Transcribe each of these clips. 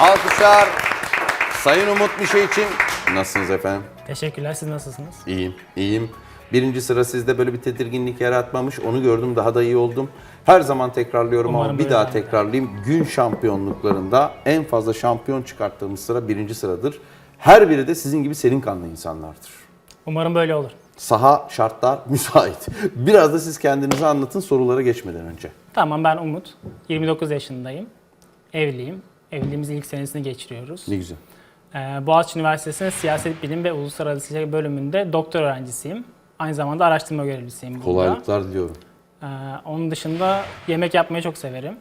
Alkışlar Sayın Umut bir şey için. Nasılsınız efendim? Teşekkürler. Siz nasılsınız? İyiyim, iyiyim. Birinci sıra sizde böyle bir tedirginlik yaratmamış. Onu gördüm, daha da iyi oldum. Her zaman tekrarlıyorum Umarım ama bir daha olur. tekrarlayayım. Gün şampiyonluklarında en fazla şampiyon çıkarttığımız sıra birinci sıradır. Her biri de sizin gibi serin kanlı insanlardır. Umarım böyle olur. Saha şartlar müsait. Biraz da siz kendinizi anlatın sorulara geçmeden önce. Tamam ben Umut. 29 yaşındayım. Evliyim. Evliliğimizin ilk senesini geçiriyoruz. Ne güzel. Ee, Boğaziçi Üniversitesi'nin Siyaset Bilim ve Uluslararası İlişkiler bölümünde doktor öğrencisiyim. Aynı zamanda araştırma görevlisiyim burada. Kolaylıklar diliyorum. Ee, onun dışında yemek yapmayı çok severim.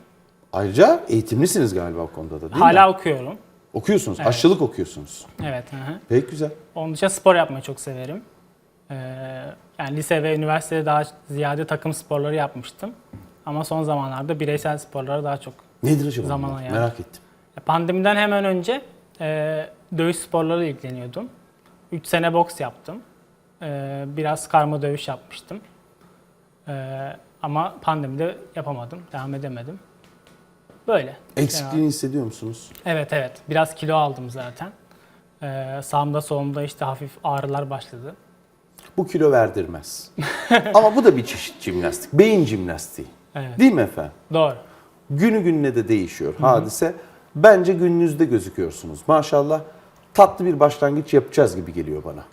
Ayrıca eğitimlisiniz galiba o konuda da değil mi? Hala okuyorum. Okuyorsunuz, aşçılık okuyorsunuz. Evet. Hı hı. Pek güzel. Onun dışında spor yapmayı çok severim. Ee, yani lise ve üniversitede daha ziyade takım sporları yapmıştım. Ama son zamanlarda bireysel sporlara daha çok. Nedir acaba? Zamana bunlar? yani. Merak ettim. Pandemiden hemen önce e, dövüş sporları ilgileniyordum. 3 sene boks yaptım. E, biraz karma dövüş yapmıştım. E, ama pandemide yapamadım, devam edemedim. Böyle. Eksikliğini hissediyor musunuz? Evet evet. Biraz kilo aldım zaten. Ee, sağımda solumda işte hafif ağrılar başladı. Bu kilo verdirmez. Ama bu da bir çeşit jimnastik. Beyin jimnastiği. Evet. Değil mi efendim? Doğru. Günü gününe de değişiyor hadise. Bence gününüzde gözüküyorsunuz. Maşallah tatlı bir başlangıç yapacağız gibi geliyor bana.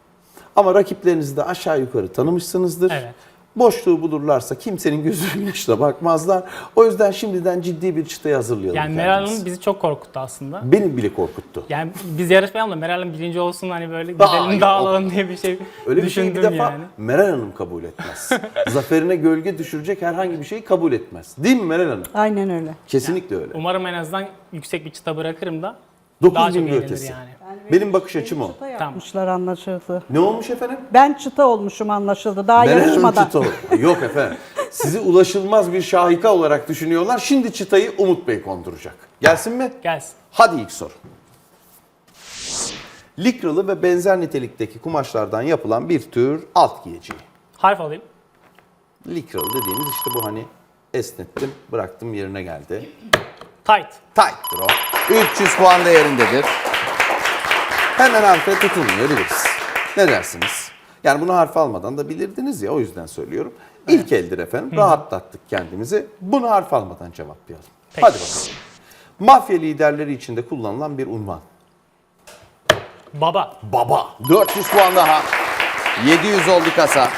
Ama rakiplerinizi de aşağı yukarı tanımışsınızdır. Evet. Boşluğu bulurlarsa kimsenin gözünün yaşına bakmazlar. O yüzden şimdiden ciddi bir çıtayı hazırlayalım Yani Meral. Hanım bizi çok korkuttu aslında. Beni bile korkuttu. Yani biz yarışmayalım da Meral Hanım birinci olsun hani böyle gidelim dağılalım diye bir şey Öyle bir düşündüm bir defa yani. Meral Hanım kabul etmez. Zaferine gölge düşürecek herhangi bir şeyi kabul etmez. Değil mi Meral Hanım? Aynen öyle. Kesinlikle öyle. Umarım en azından yüksek bir çıta bırakırım da 9 daha çok bin ötesi. yani. Benim bakış açım o. Yapmışlar anlaşıldı. Ne olmuş efendim? Ben çıta olmuşum anlaşıldı. Daha Hanım yarışmadan. çıta o. Yok efendim. Sizi ulaşılmaz bir şahika olarak düşünüyorlar. Şimdi çıtayı Umut Bey konduracak. Gelsin mi? Gelsin. Hadi ilk soru. Likralı ve benzer nitelikteki kumaşlardan yapılan bir tür alt giyeceği. Harf alayım. Likralı dediğimiz işte bu hani esnettim, bıraktım yerine geldi. Tight. Tight'tır o. 300 puan değerindedir. Hemen harfe tutulmuyor biliriz. Ne dersiniz? Yani bunu harf almadan da bilirdiniz ya o yüzden söylüyorum. İlk eldir efendim. Rahatlattık kendimizi. Bunu harf almadan cevaplayalım. Hadi bakalım. Mafya liderleri içinde kullanılan bir unvan. Baba. Baba. 400 puan daha. 700 oldu kasa.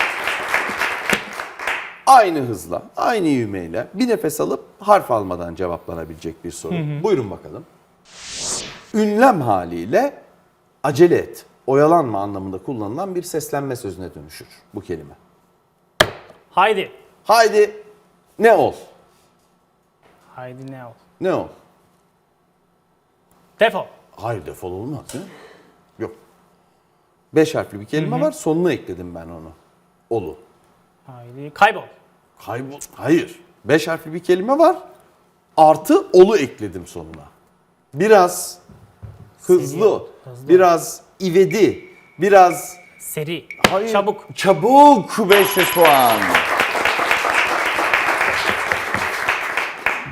Aynı hızla, aynı ivmeyle bir nefes alıp harf almadan cevaplanabilecek bir soru. Buyurun bakalım. Ünlem haliyle acele et, oyalanma anlamında kullanılan bir seslenme sözüne dönüşür bu kelime. Haydi. Haydi ne ol? Haydi ne ol? Ne ol? Defol. Hayır defol olmaz değil mi? Yok. Beş harfli bir kelime var sonuna ekledim ben onu. Olu. Haydi kaybol. Kaybol. Hayır. Beş harfli bir kelime var. Artı olu ekledim sonuna. Biraz hızlı, hızlı. biraz ivedi, biraz Seri. Hayır. Çabuk. Çabuk 500 puan.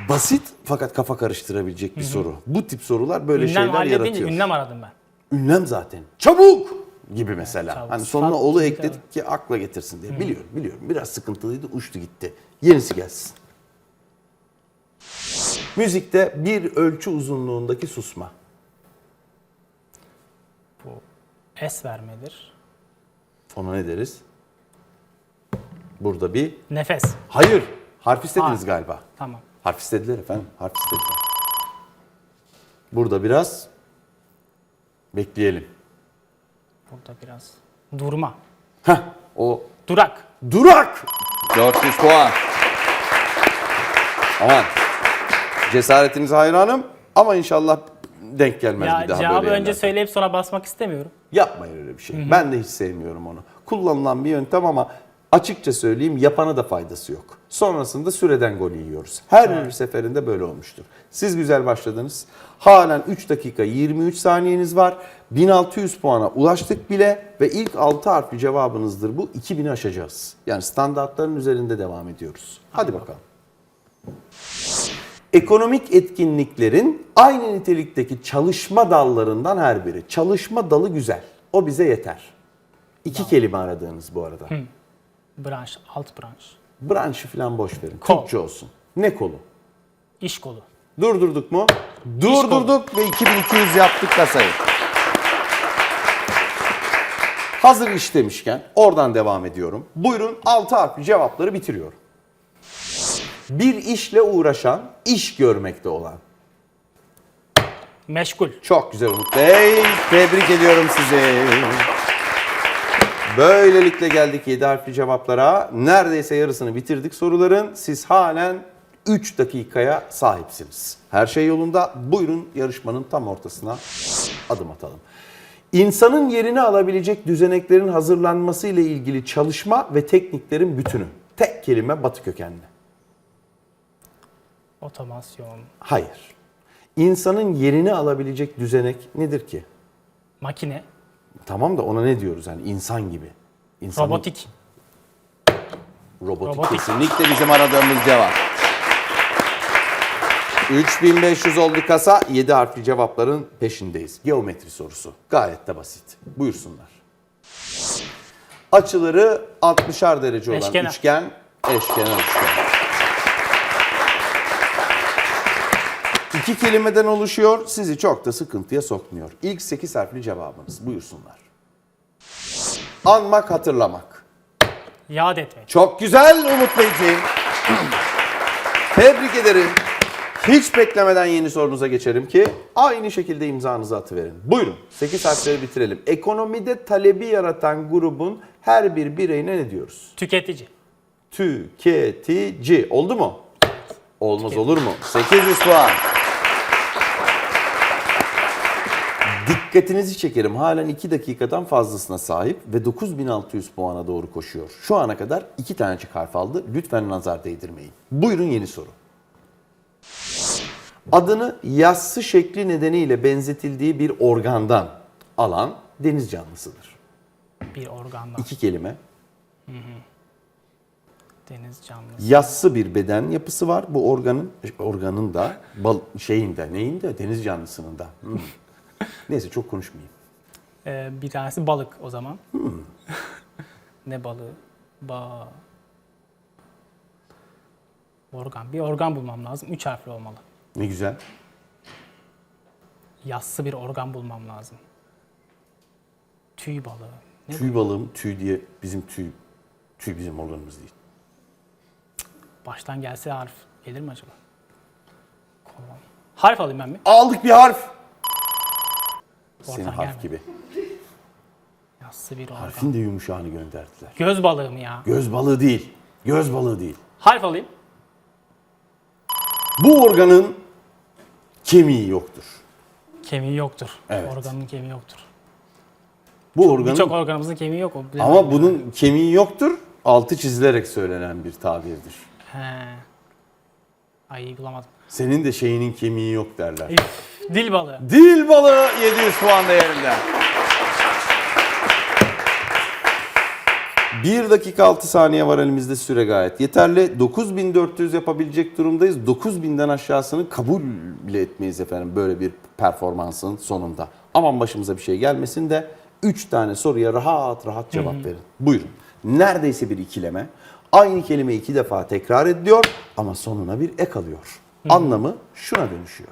Basit fakat kafa karıştırabilecek bir soru. Bu tip sorular böyle Ünlem şeyler halledince yaratıyor. ünlem aradım ben. Ünlem zaten. Çabuk gibi mesela. çabuk. Hani sonuna olu ekledik ki akla getirsin diye. Biliyorum, biliyorum. Biraz sıkıntılıydı, uçtu gitti. Yenisi gelsin. Müzikte bir ölçü uzunluğundaki susma. Bu es vermedir. Ona ne deriz? Burada bir... Nefes. Hayır. Harf istediniz Ha. galiba. Tamam. Harf istediler efendim. Harf istediler. Burada biraz bekleyelim. Burada biraz durma. Heh, o Durak. durak. 400 puan. Aman. Cesaretinize hayranım ama inşallah denk gelmez Ya bir daha cevabı böyle önce yerlerden. söyleyip sonra basmak istemiyorum. Yapmayın öyle bir şey. Ben de hiç sevmiyorum onu. Kullanılan bir yöntem ama açıkça söyleyeyim yapana da faydası yok. Sonrasında süreden gol yiyoruz. Her bir seferinde böyle olmuştur. Siz güzel başladınız. Halen 3 dakika 23 saniyeniz var. 1600 puana ulaştık bile ve ilk 6 harfli cevabınızdır bu. 2000'i aşacağız. Yani standartların üzerinde devam ediyoruz. Hadi bakalım. Ekonomik etkinliklerin aynı nitelikteki çalışma dallarından her biri. Çalışma dalı güzel. O bize yeter. İki kelime aradığınız bu arada. Branş, alt branş. Branşı falan boş verin. Kol. Türkçe olsun. Ne kolu? İş kolu. Durdurduk mu? Durdurduk ve 2200 yaptık kasayı. Hazır iş demişken oradan devam ediyorum. Buyurun 6 harfli cevapları bitiriyorum. Bir işle uğraşan, iş görmekte olan. Meşgul. Çok güzel Umut Bey. Tebrik ediyorum sizi. Böylelikle geldik 7 harfli cevaplara. Neredeyse yarısını bitirdik soruların. Siz halen 3 dakikaya sahipsiniz. Her şey yolunda. Buyurun yarışmanın tam ortasına adım atalım. İnsanın yerini alabilecek düzeneklerin hazırlanması ile ilgili çalışma ve tekniklerin bütünü. Tek kelime batı kökenli. Otomasyon. Hayır. İnsanın yerini alabilecek düzenek nedir ki? Makine. Tamam da ona ne diyoruz yani insan gibi. İnsanın- Robotik. Robotik, Robotik. kesinlikle bizim aradığımız cevap. 3500 oldu kasa. 7 harfli cevapların peşindeyiz. Geometri sorusu. Gayet de basit. Buyursunlar. Açıları 60'ar derece olan Eşkenar. üçgen, eşkenar üçgen. İki kelimeden oluşuyor. Sizi çok da sıkıntıya sokmuyor. İlk 8 harfli cevabınız. Buyursunlar. Anmak, hatırlamak. Yad etmek. Çok güzel Umut Beyciğim. Tebrik ederim. Hiç beklemeden yeni sorunuza geçelim ki aynı şekilde imzanızı atıverin. Buyurun 8 harfleri bitirelim. Ekonomide talebi yaratan grubun her bir bireyine ne diyoruz? Tüketici. Tüketici. Oldu mu? Olmaz olur mu? 800 puan. Dikkatinizi çekerim. Halen 2 dakikadan fazlasına sahip ve 9600 puana doğru koşuyor. Şu ana kadar 2 tanecik harf aldı. Lütfen nazar değdirmeyin. Buyurun yeni soru. Adını yassı şekli nedeniyle benzetildiği bir organdan alan deniz canlısıdır. Bir organdan. İki kelime. Deniz canlısı. yassı bir beden yapısı var. Bu organın organın da bal, şeyinde neyinde deniz canlısının da. Hmm. Neyse çok konuşmayayım. Ee, bir tanesi balık o zaman. ne balığı? Ba. Organ. Bir organ bulmam lazım. Üç harfli olmalı. Ne güzel. Yassı bir organ bulmam lazım. Tüy balığı. Ne? Tüy balığım tüy diye bizim tüy tüy bizim organımız değil. Baştan gelse harf gelir mi acaba? Kolon. Harf alayım ben mi? Aldık bir harf. Senin Oradan harf gelmedi. gibi. Yassı bir organ. Harfin de yumuşağını gönderdiler. Göz balığı mı ya? Göz balığı değil. Göz balığı değil. Harf alayım. Bu organın kemiği yoktur. Kemiği yoktur. Evet. Organın kemiği yoktur. Bu organın Birçok organımızın kemiği yok. o ama ya. bunun kemiği yoktur. Altı çizilerek söylenen bir tabirdir. He. Ay bulamadım. Senin de şeyinin kemiği yok derler. Dil balığı. Dil balığı 700 puan değerinde. 1 dakika 6 saniye var elimizde süre gayet yeterli. 9400 yapabilecek durumdayız. 9000'den aşağısını kabul bile etmeyiz efendim böyle bir performansın sonunda. Aman başımıza bir şey gelmesin de 3 tane soruya rahat rahat cevap verin. Buyurun. Neredeyse bir ikileme. Aynı kelime iki defa tekrar ediliyor ama sonuna bir ek alıyor. Anlamı şuna dönüşüyor.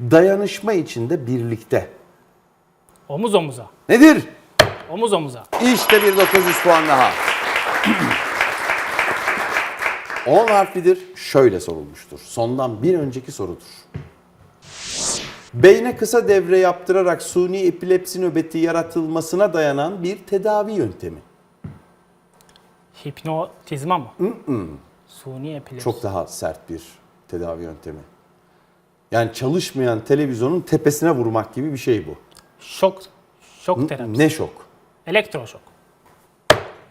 Dayanışma içinde birlikte. Omuz omuza. Nedir? Omuz omuza. İşte bir 900 puan daha. 10 harflidir. Şöyle sorulmuştur. Sondan bir önceki sorudur. Beyne kısa devre yaptırarak suni epilepsi nöbeti yaratılmasına dayanan bir tedavi yöntemi. Hipnotizma mı? Suni epilepsi. Çok daha sert bir tedavi yöntemi. Yani çalışmayan televizyonun tepesine vurmak gibi bir şey bu. Şok. Şok terapisi. Ne şok? Elektroşok.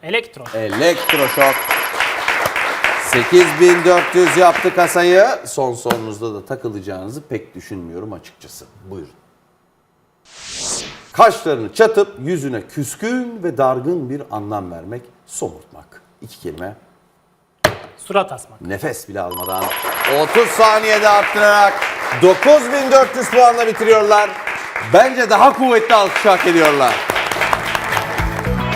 Elektro. Elektroşok. 8400 yaptı kasayı. Son sorunuzda da takılacağınızı pek düşünmüyorum açıkçası. Buyurun. Kaşlarını çatıp yüzüne küskün ve dargın bir anlam vermek, somurtmak. İki kelime. Surat asmak. Nefes bile almadan 30 saniyede arttırarak 9400 puanla bitiriyorlar. Bence daha kuvvetli alkış hak ediyorlar.